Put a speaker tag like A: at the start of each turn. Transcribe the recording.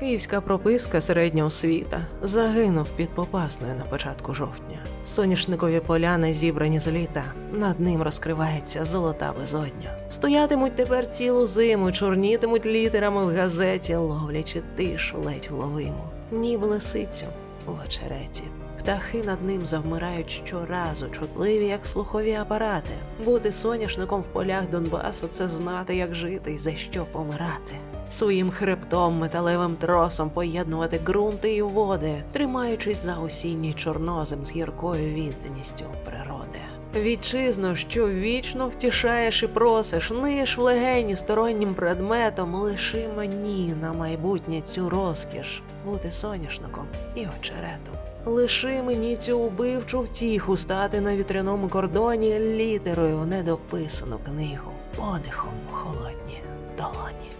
A: Київська прописка середня освіта загинув під Попасною на початку жовтня. Соняшникові поляни зібрані з літа. Над ним розкривається золота безодня. Стоятимуть тепер цілу зиму, чорнітимуть літерами в газеті, ловлячи тишу ледь вловиму, ніби лисицю в очереті. Птахи над ним завмирають щоразу, чутливі, як слухові апарати. Бути соняшником в полях Донбасу це знати, як жити і за що помирати. Своїм хребтом, металевим тросом поєднувати ґрунти і води, тримаючись за осінній чорнозем з гіркою відданістю природи. Вітчизно, що вічно втішаєш і просиш, ниш в легені стороннім предметом, лиши мені на майбутнє цю розкіш бути соняшником і очеретом. Лиши мені цю убивчу втіху стати на вітряному кордоні літерою в недописану книгу, подихом холодні долоні.